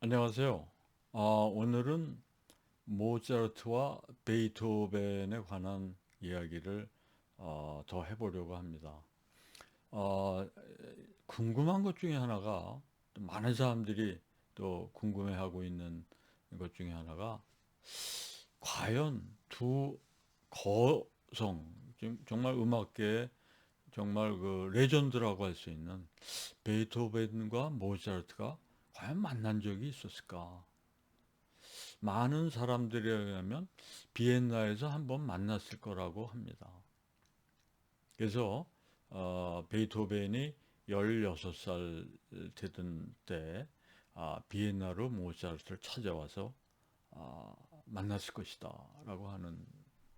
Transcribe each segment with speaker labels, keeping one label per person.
Speaker 1: 안녕하세요. 아, 오늘은 모차르트와 베이토벤에 관한 이야기를 어, 더 해보려고 합니다. 어, 궁금한 것 중에 하나가 또 많은 사람들이 또 궁금해하고 있는 것 중에 하나가 과연 두 거성, 정말 음악계의 정말 그 레전드라고 할 수 있는 베이토벤과 모차르트가 과연 만난 적이 있었을까? 많은 사람들에 의하면 비엔나에서 한번 만났을 거라고 합니다. 그래서 어, 베이토벤이 16살 되던 때 아, 비엔나로 모차르트를 찾아와서 아, 만났을 것이다 라고 하는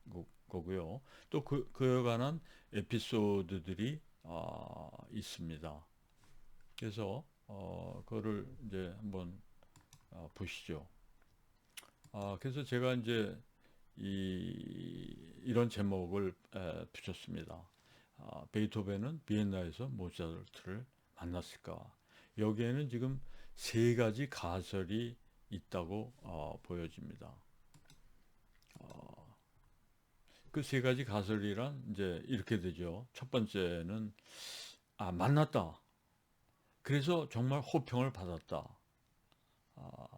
Speaker 1: 거, 고요 또 그, 그에 관한 에피소드들이 아, 있습니다. 그래서 어, 그거를 이제 한번 어, 보시죠. 아, 그래서 제가 이제 이, 이런 제목을 에, 붙였습니다. 아, 베이토벤은 비엔나에서 모차르트를 만났을까? 여기에는 지금 세 가지 가설이 있다고 어, 보여집니다. 어, 그세 가지 가설이란 이제 이렇게 되죠. 첫 번째는 아, 만났다. 그래서 정말 호평을 받았다. 아,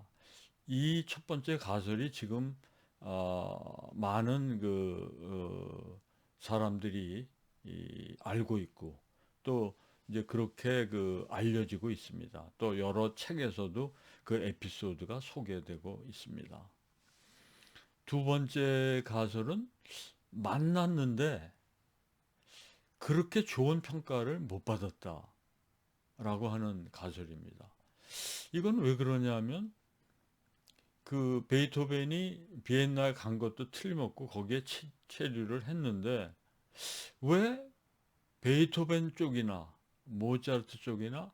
Speaker 1: 이첫 번째 가설이 지금 어, 많은 그 어, 사람들이 이, 알고 있고 또 이제 그렇게 그 알려지고 있습니다. 또 여러 책에서도 그 에피소드가 소개되고 있습니다. 두 번째 가설은 만났는데 그렇게 좋은 평가를 못 받았다. 라고 하는 가설입니다. 이건 왜 그러냐면 그 베이토벤이 비엔나에 간 것도 틀림없고 거기에 체류를 했는데 왜 베이토벤 쪽이나 모차르트 쪽이나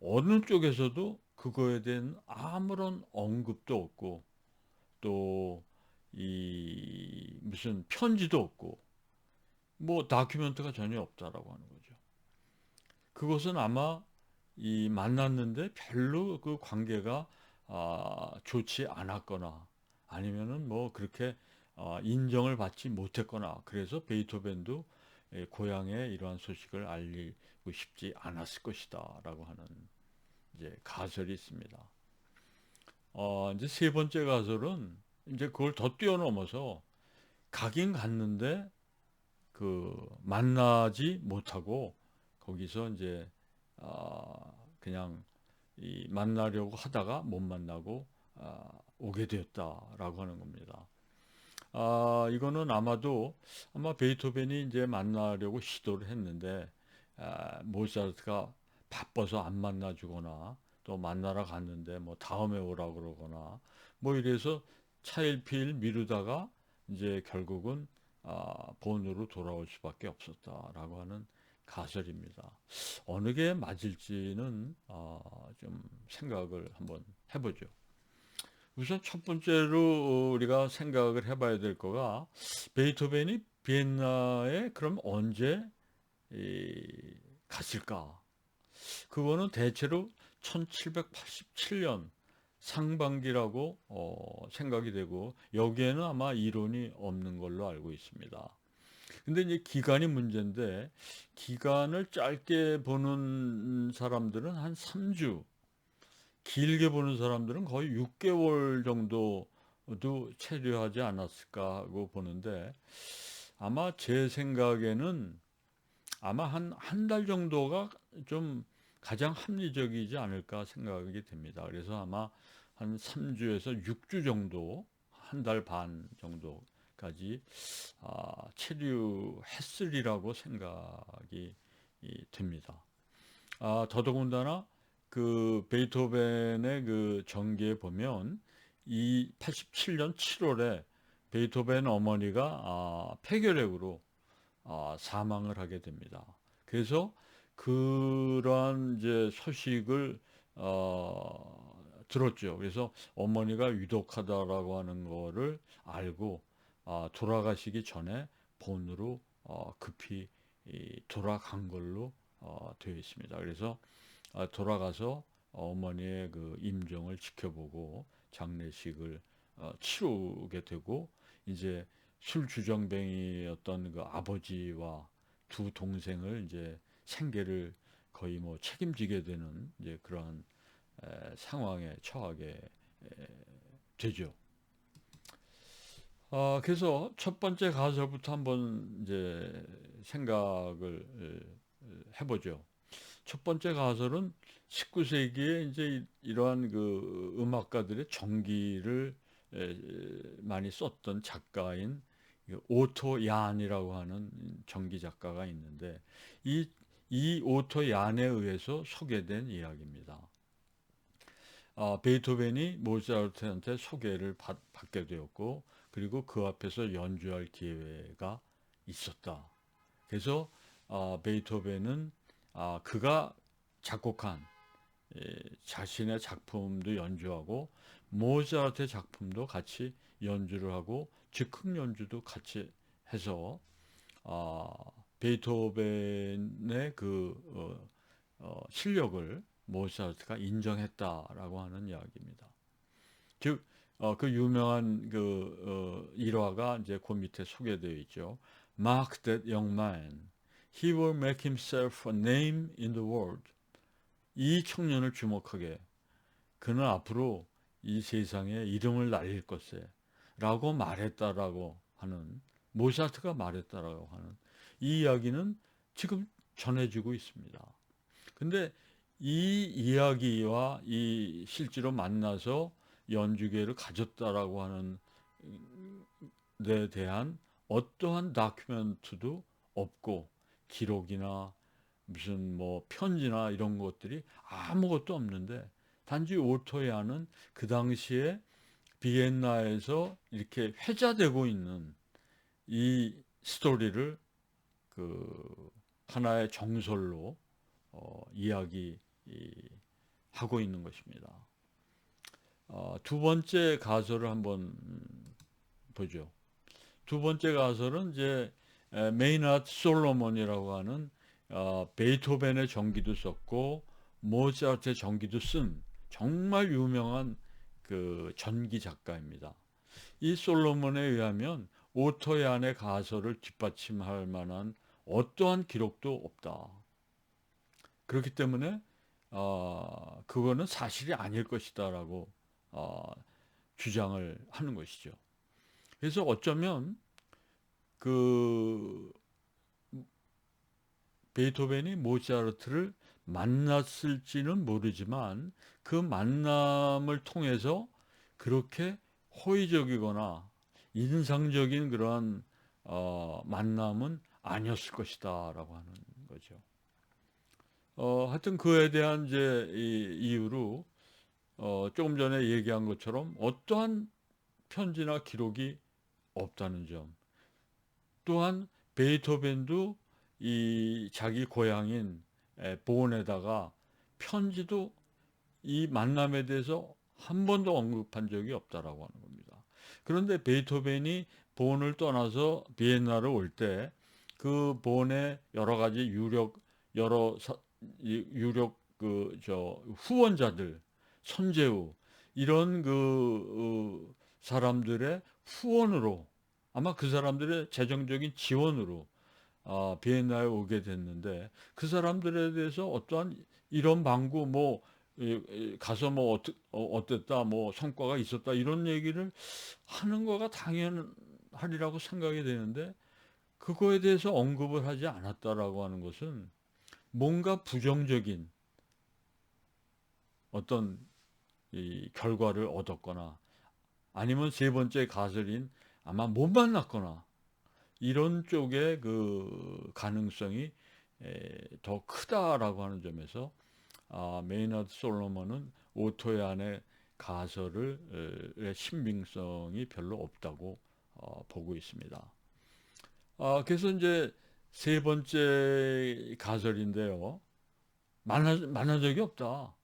Speaker 1: 어느 쪽에서도 그거에 대한 아무런 언급도 없고 또 이 무슨 편지도 없고 뭐 다큐멘트가 전혀 없다라고 하는 거죠. 그것은 아마 이 만났는데 별로 그 관계가 아, 좋지 않았거나 아니면은 뭐 그렇게 어, 인정을 받지 못했거나 그래서 베이토벤도 예, 고향에 이러한 소식을 알리고 싶지 않았을 것이다라고 하는 이제 가설이 있습니다. 어, 이제 세 번째 가설은 이제 그걸 더 뛰어넘어서 가긴 갔는데 그 만나지 못하고 거기서 이제 아, 그냥 이 만나려고 하다가 못 만나고 아, 오게 되었다라고 하는 겁니다. 아, 이거는 아마도 아마 베이토벤이 이제 만나려고 시도를 했는데 아, 모차르트가 바빠서 안 만나주거나 또 만나러 갔는데 뭐 다음에 오라 그러거나 뭐 이래서 차일피일 미루다가 이제 결국은 아, 본으로 돌아올 수밖에 없었다라고 하는 가설입니다. 어느 게 맞을지는 어, 좀 생각을 한번 해보죠. 우선 첫 번째로 우리가 생각을 해봐야 될 거가 베이토벤이 비엔나에 그럼 언제 갔을까? 그거는 대체로 1787년 상반기라고 어, 생각이 되고 여기에는 아마 이론이 없는 걸로 알고 있습니다. 근데 이제 기간이 문제인데 기간을 짧게 보는 사람들은 한 3주, 길게 보는 사람들은 거의 6개월 정도도 체류하지 않았을까 하고 보는데 아마 제 생각에는 아마 한 한 달 정도가 좀 가장 합리적이지 않을까 생각이 됩니다. 그래서 아마 한 3주에서 6주 정도, 한 달 반 정도 까지 아, 체류했으리라고 생각이 됩니다. 아, 더더군다나 그 베이토벤의 그 전기에 보면 이 87년 7월에 베이토벤 어머니가 아, 폐결핵으로 아, 사망을 하게 됩니다. 그래서 그러한 이제 소식을 어, 들었죠. 그래서 어머니가 위독하다라고 하는 거를 알고 어, 돌아가시기 전에 본으로 어, 급히 돌아간 걸로 어, 되어 있습니다. 그래서 돌아가서 어머니의 그 임종을 지켜보고 장례식을 어, 치르게 되고 이제 술주정뱅이였던 그 아버지와 두 동생을 이제 생계를 거의 뭐 책임지게 되는 이제 그러한 에, 상황에 처하게 에, 되죠. 아, 그래서 첫 번째 가설부터 한번 이제 생각을 해보죠. 첫 번째 가설은 19세기에 이제 이러한 그 음악가들의 정기를 많이 썼던 작가인 오토 얀이라고 하는 전기 작가가 있는데 이, 이 오토 얀에 의해서 소개된 이야기입니다. 아, 베이토벤이 모차르트한테 소개를 받, 받게 되었고 그리고 그 앞에서 연주할 기회가 있었다. 그래서 아, 베이토벤은 아, 그가 작곡한 예, 자신의 작품도 연주하고 모차르트의 작품도 같이 연주를 하고 즉흥 연주도 같이 해서 아, 베이토벤의 그 어, 어, 실력을 모차르트가 인정했다라고 하는 이야기입니다. 즉, 어, 그 유명한 그 어, 일화가 이제 그 밑에 소개되어 있죠. Mark that young man. He will make himself a name in the world. 이 청년을 주목하게. 그는 앞으로 이 세상에 이름을 날릴 것에 라고 말했다라고 하는 모차르트가 말했다라고 하는 이 이야기는 지금 전해지고 있습니다. 근데 이 이야기와 이 실제로 만나서 연주계를 가졌다라고 하는 데 대한 어떠한 다큐멘트도 없고 기록이나 무슨 뭐 편지나 이런 것들이 아무것도 없는데 단지 오토야는 그 당시에 비엔나에서 이렇게 회자되고 있는 이 스토리를 그 하나의 정설로 어, 이야기 하고 있는 것입니다. 어, 두 번째 가설을 한번 보죠. 두 번째 가설은 이제 메이나트 솔로몬이라고 하는 어, 베이토벤의 전기도 썼고 모차르트의 전기도 쓴 정말 유명한 그 전기 작가입니다. 이 솔로몬에 의하면 오토얀의 가설을 뒷받침할 만한 어떠한 기록도 없다. 그렇기 때문에 어, 그거는 사실이 아닐 것이다라고 어, 주장을 하는 것이죠. 그래서 어쩌면 그 베이토벤이 모차르트를 만났을지는 모르지만 그 만남을 통해서 그렇게 호의적이거나 인상적인 그러한 어, 만남은 아니었을 것이다라고 하는 거죠. 어, 하여튼 그에 대한 이제 이, 이유로 어, 조금 전에 얘기한 것처럼 어떠한 편지나 기록이 없다는 점. 또한 베이토벤도 이 자기 고향인 보온에다가 편지도 이 만남에 대해서 한 번도 언급한 적이 없다라고 하는 겁니다. 그런데 베이토벤이 보온을 떠나서 비엔나를 올 때그 보온의 여러 가지 유력 여러 사, 유력 그 저 후원자들 손재우 이런 그 어, 사람들의 후원으로 아마 그 사람들의 재정적인 지원으로 아, 비엔나에 오게 됐는데 그 사람들에 대해서 어떠한 이런 방구 뭐 가서 뭐 어떠, 어, 어땠다 뭐 성과가 있었다 이런 얘기를 하는 거가 당연하리라고 생각이 되는데 그거에 대해서 언급을 하지 않았다라고 하는 것은 뭔가 부정적인 어떤 이 결과를 얻었거나 아니면 세 번째 가설인 아마 못 만났거나 이런 쪽의 그 가능성이 더 크다라고 하는 점에서 아, 메이너드 솔로몬은 오토얀의 가설을 신빙성이 별로 없다고 어, 보고 있습니다. 아, 그래서 이제 세 번째 가설인데요. 만나, 만난 적이 없다.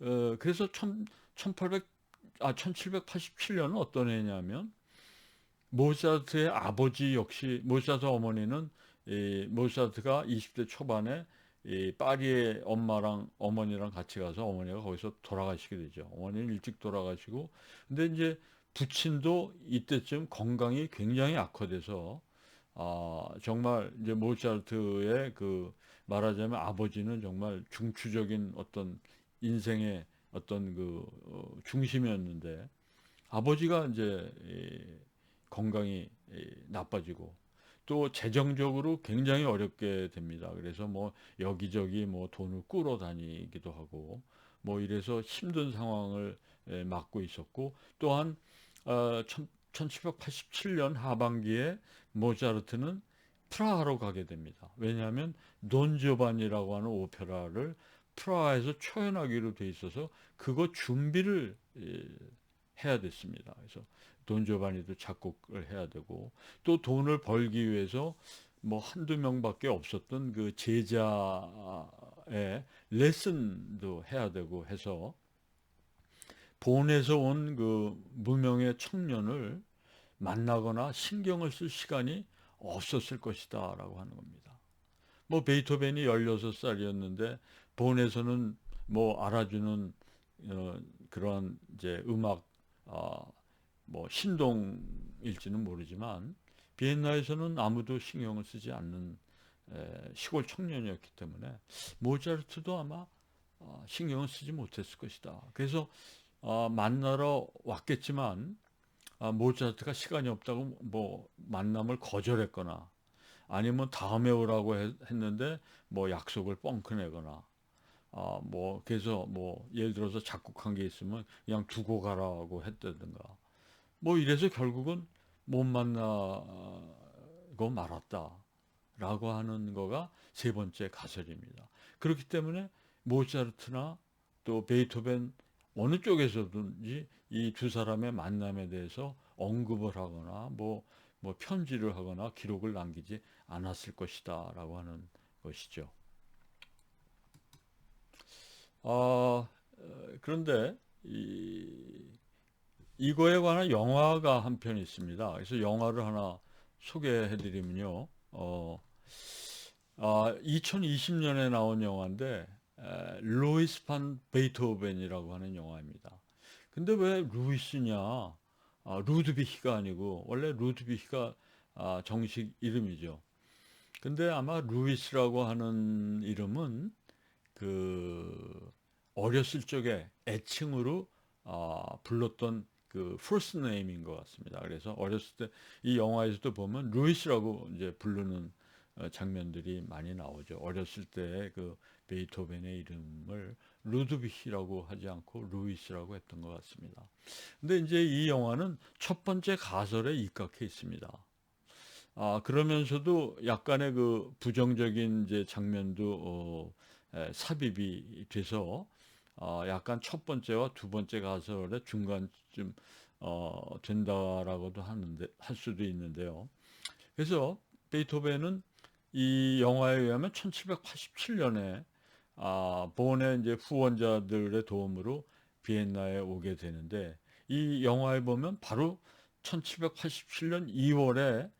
Speaker 1: 어, 그래서 1800, 아, 1787년은 어떤 해냐면, 모차르트의 아버지 역시, 모차르트 어머니는, 이 모차르트가 20대 초반에 이 파리에 엄마랑 어머니랑 같이 가서 어머니가 거기서 돌아가시게 되죠. 어머니는 일찍 돌아가시고 근데 이제 부친도 이때쯤 건강이 굉장히 악화돼서 아 정말 이제 모차르트의 그 말하자면 아버지는 정말 중추적인 어떤 인생의 어떤 그 어, 중심이었는데 아버지가 이제 건강이 나빠지고 또 재정적으로 굉장히 어렵게 됩니다. 그래서 뭐 여기저기 뭐 돈을 꾸러 다니기도 하고 뭐 이래서 힘든 상황을 맞고 있었고 또한 어, 1787년 하반기에 모차르트는 프라하로 가게 됩니다. 왜냐하면 돈조반이라고 하는 오페라를 프라하에서 초연하기로 돼 있어서 그거 준비를 해야 됐습니다. 그래서 돈조반이도 작곡을 해야 되고 또 돈을 벌기 위해서 뭐 한두 명밖에 없었던 그 제자의 레슨도 해야 되고 해서 본에서 온 그 무명의 청년을 만나거나 신경을 쓸 시간이 없었을 것이다 라고 하는 겁니다. 뭐 베이토벤이 16살이었는데 본에서는 뭐 알아주는 어, 그런 이제 음악 어, 뭐 신동일지는 모르지만 비엔나에서는 아무도 신경을 쓰지 않는 에, 시골 청년이었기 때문에 모차르트도 아마 어, 신경을 쓰지 못했을 것이다. 그래서 어, 만나러 왔겠지만 아, 모차르트가 시간이 없다고 뭐 만남을 거절했거나 아니면 다음에 오라고 했 는데 뭐 약속을 뻥크내거나 아, 뭐 그래서 뭐 예를 들어서 작곡한 게 있으면 그냥 두고 가라고 했다든가 뭐 이래서 결국은 못 만나고 말았다 라고 하는 거가 세 번째 가설입니다. 그렇기 때문에 모차르트나 또 베이토벤 어느 쪽에서든지 이 두 사람의 만남에 대해서 언급을 하거나 뭐, 뭐 편지를 하거나 기록을 남기지 않았을 것이다 라고 하는 것이죠. 어, 그런데 이, 이거에 관한 영화가 한 편 있습니다. 그래서 영화를 하나 소개해 드리면요. 어, 아, 2020년에 나온 영화인데 에, 루이스 판 베이토벤이라고 하는 영화입니다. 근데 왜 루이스냐? 아, 루드비히가 아니고 원래 루드비히가 아, 정식 이름이죠. 근데 아마 루이스라고 하는 이름은 그 어렸을 적에 애칭으로 아, 불렀던 그 first name인 것 같습니다. 그래서 어렸을 때 이 영화에서도 보면 루이스라고 이제 부르는 어, 장면들이 많이 나오죠. 어렸을 때 그 베이토벤의 이름을 루드비히라고 하지 않고 루이스라고 했던 것 같습니다. 근데 이제 이 영화는 첫 번째 가설에 입각해 있습니다. 아, 그러면서도 약간의 그 부정적인 이제 장면도 어, 에, 삽입이 돼서 어, 약간 첫 번째와 두 번째 가설의 중간쯤 어, 된다라고도 하는데 할 수도 있는데요. 그래서 베이토벤은 이 영화에 의하면 1787년에 아, 본의 이제 후원자들의 도움으로 비엔나에 오게 되는데 이 영화에 보면 바로 1787년 2월에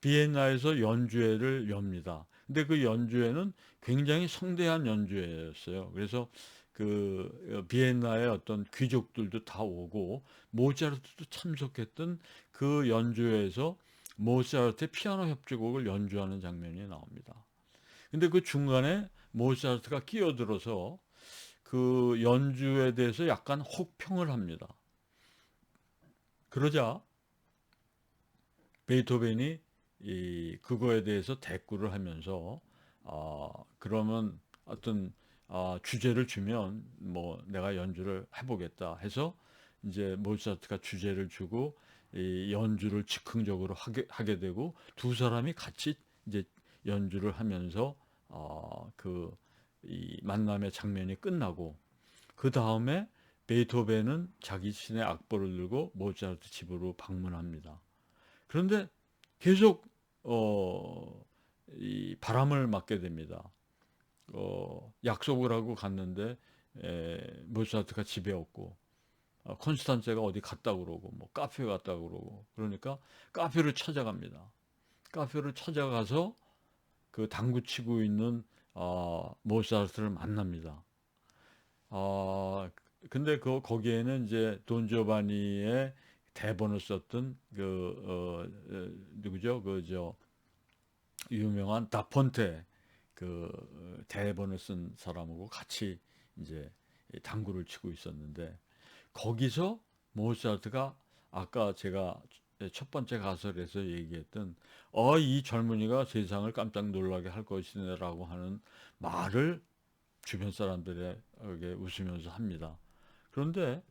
Speaker 1: 비엔나에서 연주회를 엽니다. 근데 그 연주회는 굉장히 성대한 연주회였어요. 그래서 그 비엔나의 어떤 귀족들도 다 오고 모차르트도 참석했던 그 연주회에서 모차르트의 피아노 협주곡을 연주하는 장면이 나옵니다. 근데 그 중간에 모차르트가 끼어들어서 그 연주에 대해서 약간 혹평을 합니다. 그러자 베이토벤이 이 그거에 대해서 대꾸를 하면서 아 그러면 어떤 아, 주제를 주면 뭐 내가 연주를 해보겠다 해서 이제 모차르트가 주제를 주고 이 연주를 즉흥적으로 하게, 하게 되고 두 사람이 같이 이제 연주를 하면서 어, 그 이 만남의 장면이 끝나고 그 다음에 베이토벤은 자기 신의 악보를 들고 모차르트 집으로 방문합니다. 그런데 계속 어, 이 바람을 맞게 됩니다. 어, 약속을 하고 갔는데 에, 모차르트가 집에 없고 어, 콘스탄제가 어디 갔다 그러고 뭐 카페 갔다 그러고 그러니까 카페를 찾아갑니다. 카페를 찾아가서 그 당구 치고 있는 어, 모차르트를 만납니다. 어, 근데 그 거기에는 이제 돈 조바니의 대본을 썼던 그 어, 어, 누구죠? 그저 유명한 다폰테 그 대본을 쓴 사람하고 같이 이제 당구를 치고 있었는데 거기서 모차르트가 아까 제가 첫 번째 가설에서 얘기했던 어 이 젊은이가 세상을 깜짝 놀라게 할 것이네라고 하는 말을 주변 사람들에게 웃으면서 합니다. 그런데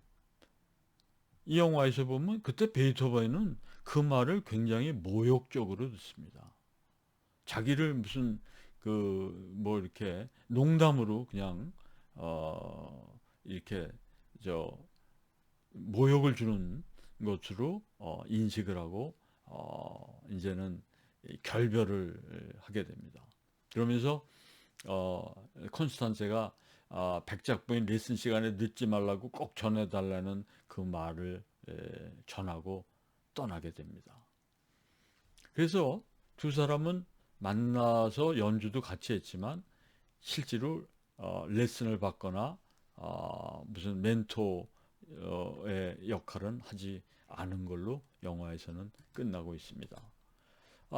Speaker 1: 이 영화에서 보면 그때 베이토벤은 그 말을 굉장히 모욕적으로 듣습니다. 자기를 무슨 그 뭐 이렇게 농담으로 그냥 어 이렇게 저 모욕을 주는 것으로 어 인식을 하고 어 이제는 결별을 하게 됩니다. 그러면서 어 콘스탄제가 아, 백작부인 레슨 시간에 늦지 말라고 꼭 전해달라는 그 말을 에, 전하고 떠나게 됩니다. 그래서 두 사람은 만나서 연주도 같이 했지만 실제로 어, 레슨을 받거나 어, 무슨 멘토의 역할은 하지 않은 걸로 영화에서는 끝나고 있습니다.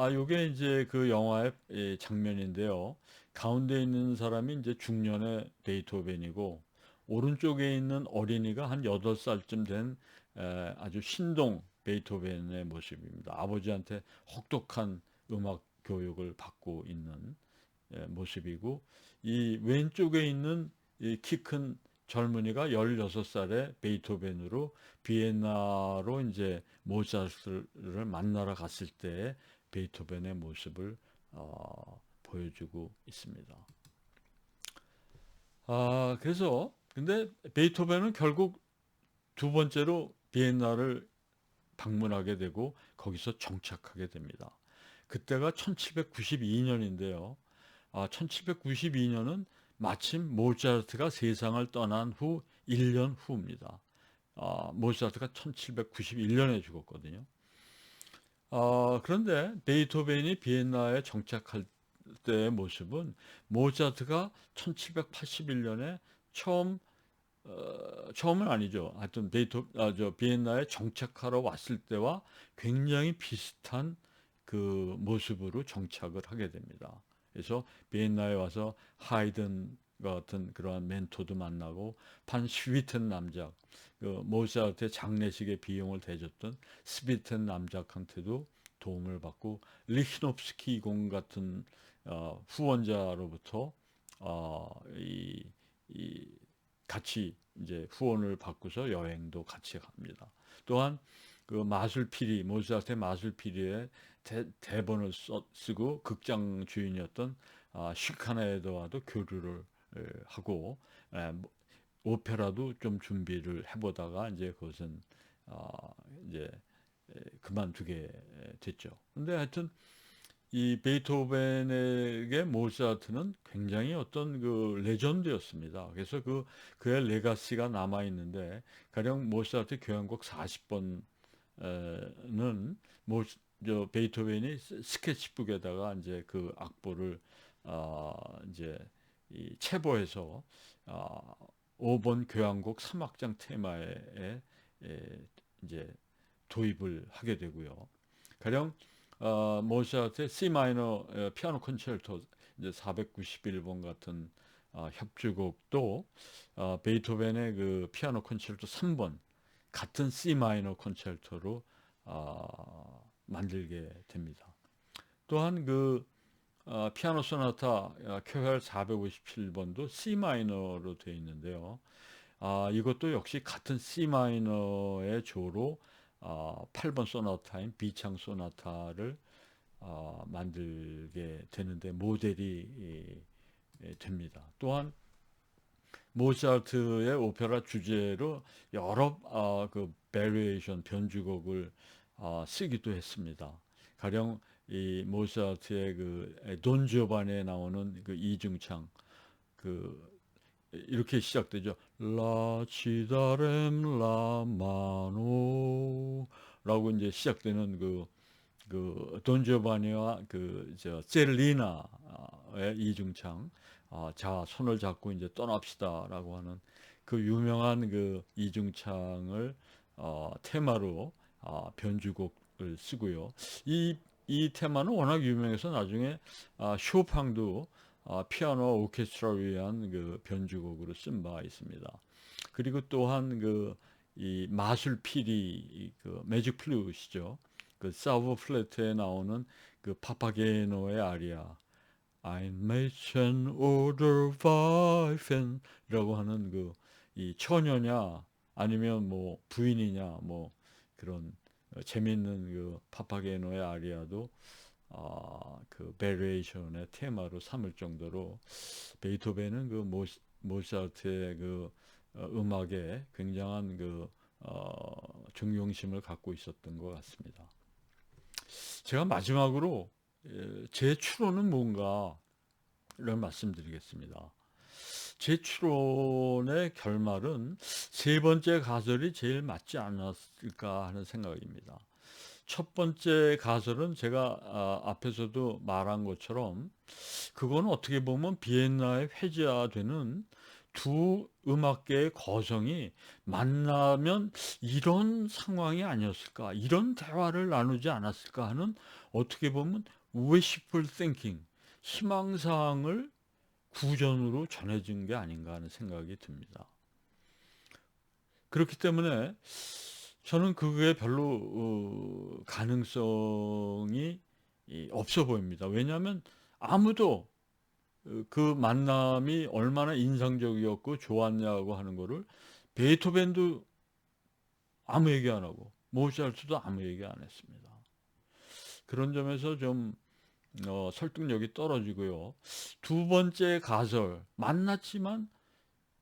Speaker 1: 아, 요게 이제 그 영화의 장면인데요. 가운데 있는 사람이 이제 중년의 베이토벤이고 오른쪽에 있는 어린이가 한 8살쯤 된 에, 아주 신동 베이토벤의 모습입니다. 아버지한테 혹독한 음악 교육을 받고 있는 에, 모습이고 이 왼쪽에 있는 키큰 젊은이가 16살의 베이토벤으로 비엔나로 이제 모차르트를 만나러 갔을 때 베이토벤의 모습을 어, 보여주고 있습니다. 아, 그래서 근데 베이토벤은 결국 두 번째로 비엔나를 방문하게 되고 거기서 정착하게 됩니다. 그때가 1792년인데요. 아, 1792년은 마침 모차르트가 세상을 떠난 후 1년 후입니다. 아, 모차르트가 1791년에 죽었거든요. 어, 그런데 베이토벤이 비엔나에 정착할 때의 모습은 모차르트가 1781년에 처음 어, 처음은 아니죠. 하여튼 베이토 아, 저 비엔나에 정착하러 왔을 때와 굉장히 비슷한 그 모습으로 정착을 하게 됩니다. 그래서 비엔나에 와서 하이든 같은 그러한 멘토도 만나고 판 슈위텐 남작, 그 모차르트의 장례식에 비용을 대줬던 스비텐 남작한테도 도움을 받고 리히노프스키 공 같은 어, 후원자로부터 어, 이, 이 같이 이제 후원을 받고서 여행도 같이 갑니다. 또한 그 마술피리 모차르트의 마술피리의 대, 본을 쓰고 극장 주인이었던 아, 슈카네드와도 교류를 하고 뭐, 오페라도 좀 준비를 해보다가 이제 그것은 어, 이제 그만두게 됐죠. 근데 하여튼 이 베이토벤에게 모차르트는 굉장히 어떤 그 레전드였습니다. 그래서 그 그의 레가시가 남아 있는데 가령 모차르트 교향곡 40번은 모, 저 베이토벤이 스케치북에다가 이제 그 악보를 어, 이제 이 체보에서 어, 5번 교향곡 3악장 테마에 에, 이제 도입을 하게 되고요. 가령 어, 모차르트의 C 마이너 어, 피아노 콘체르토 이제 491번 같은 어, 협주곡도 어, 베이토벤의 그 피아노 콘체르토 3번 같은 C 마이너 콘체르토로 어, 만들게 됩니다. 또한 그 어, 피아노 소나타 큐헬 457번도 C 마이너로 되어 있는데요. 아, 이것도 역시 같은 C 마이너의 조로 어, 8번 소나타인 B창 소나타를 어, 만들게 되는데 모델이 이, 이, 됩니다. 또한 모차르트의 오페라 주제로 여러 어, 그 베리에이션 변주곡을 어, 쓰기도 했습니다. 가령 이 모차르트의 그 돈 지오바니에 나오는 그 이중창 그 이렇게 시작되죠. 라 치다렘 라 마노라고 이제 시작되는 그그저 젤리나의 이중창 아, 자 손을 잡고 이제 떠납시다라고 하는 그 유명한 그 이중창을 어, 테마로 아, 변주곡을 쓰고요. 이, 이 테마는 워낙 유명해서 나중에 아, 쇼팡도 아, 피아노 오케스트라를 위한 그 변주곡으로 쓴 바 있습니다. 그리고 또한 그 이 마술 피리 그 매직 플루시죠. 그 사브 플래트에 나오는 그 파파게노의 아리아 I'm Mädchen oder Weifen 이라고 하는 그 이 처녀냐 아니면 뭐 부인이냐 뭐 그런 어, 재밌는 그 파파게노의 아리아도 아, 그 베리에이션의 테마로 삼을 정도로 베이토벤은 그 모, 모차르트의 그 어, 음악에 굉장한 그 어, 중용심을 갖고 있었던 것 같습니다. 제가 마지막으로 예, 제 추론은 뭔가를 말씀드리겠습니다. 제 추론의 결말은 세 번째 가설이 제일 맞지 않았을까 하는 생각입니다. 첫 번째 가설은 제가 아, 앞에서도 말한 것처럼 그건 어떻게 보면 비엔나의 회자되는 두 음악계의 거성이 만나면 이런 상황이 아니었을까, 이런 대화를 나누지 않았을까 하는 어떻게 보면 wishful thinking, 희망사항을 구전으로 전해진 게 아닌가 하는 생각이 듭니다. 그렇기 때문에 저는 그게 별로 어, 가능성이 없어 보입니다. 왜냐하면 아무도 어, 그 만남이 얼마나 인상적이었고 좋았냐고 하는 거를 베토벤도 아무 얘기 안 하고 모차르트도 아무 얘기 안 했습니다. 그런 점에서 좀 어, 설득력이 떨어지고요. 두 번째 가설 만났지만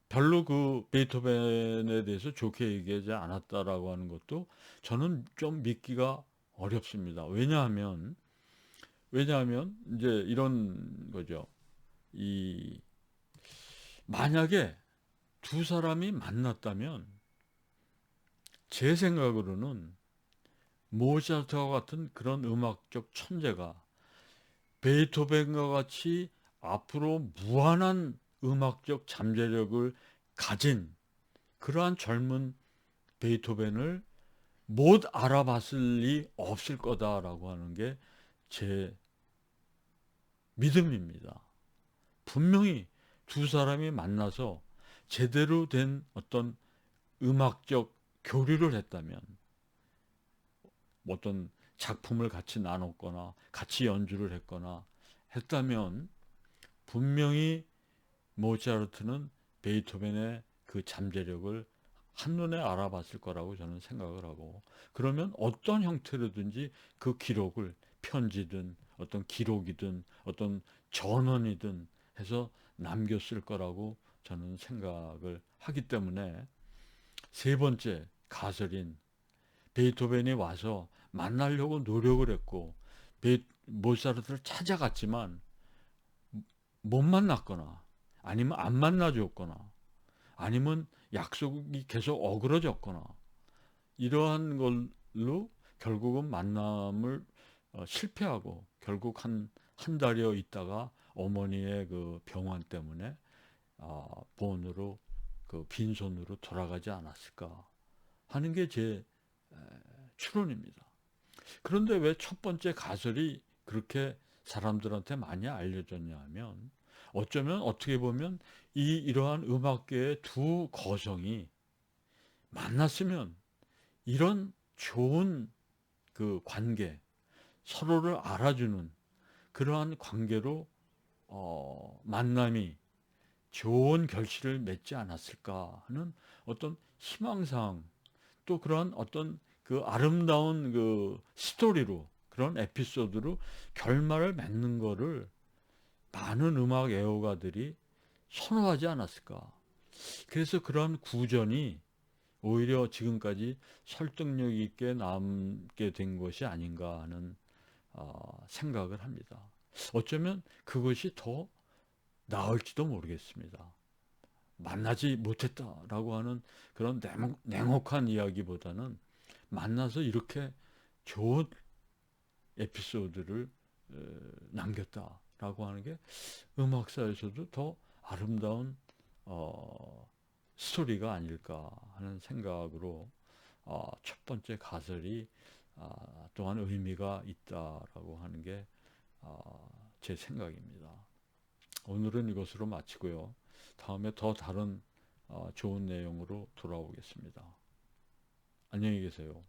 Speaker 1: 별로 그 베토벤에 대해서 좋게 얘기하지 않았다라고 하는 것도 저는 좀 믿기가 어렵습니다. 왜냐하면 왜냐하면 이제 이런 거죠. 이 만약에 두 사람이 만났다면 제 생각으로는 모차르트와 같은 그런 음악적 천재가 베토벤과 같이 앞으로 무한한 음악적 잠재력을 가진 그러한 젊은 베토벤을 못 알아봤을 리 없을 거다라고 하는 게 제 믿음입니다. 분명히 두 사람이 만나서 제대로 된 어떤 음악적 교류를 했다면 어떤 작품을 같이 나눴거나 같이 연주를 했거나 했다면 분명히 모차르트는 베이토벤의 그 잠재력을 한눈에 알아봤을 거라고 저는 생각을 하고 그러면 어떤 형태로든지 그 기록을 편지든 어떤 기록이든 어떤 전원이든 해서 남겼을 거라고 저는 생각을 하기 때문에 세 번째 가설인 베이토벤이 와서 만나려고 노력을 했고 베, 모차르트를 찾아갔지만 못 만났거나 아니면 안 만나줬거나 아니면 약속이 계속 어그러졌거나 이러한 걸로 결국은 만남을 어, 실패하고 결국 한, 한 달여 있다가 어머니의 그 병환 때문에 아, 본으로 그 빈손으로 돌아가지 않았을까 하는 게 제 추론입니다. 그런데 왜 첫 번째 가설이 그렇게 사람들한테 많이 알려졌냐 하면 어쩌면 어떻게 보면 이 이러한 음악계의 두 거성이 만났으면 이런 좋은 그 관계 서로를 알아주는 그러한 관계로 어, 만남이 좋은 결실을 맺지 않았을까 하는 어떤 희망상 또 그런 어떤 그 아름다운 그 스토리로 그런 에피소드로 결말을 맺는 거를 많은 음악 애호가들이 선호하지 않았을까. 그래서 그런 구전이 오히려 지금까지 설득력 있게 남게 된 것이 아닌가 하는 어, 생각을 합니다. 어쩌면 그것이 더 나을지도 모르겠습니다. 만나지 못했다라고 하는 그런 냉혹, 한 이야기보다는 만나서 이렇게 좋은 에피소드를 남겼다. 라고 하는 게 음악사에서도 더 아름다운 어, 스토리가 아닐까 하는 생각으로 어, 첫 번째 가설이 아, 또한 의미가 있다라고 하는 게 어, 제 생각입니다. 오늘은 이것으로 마치고요. 다음에 더 다른 어, 좋은 내용으로 돌아오겠습니다. 안녕히 계세요.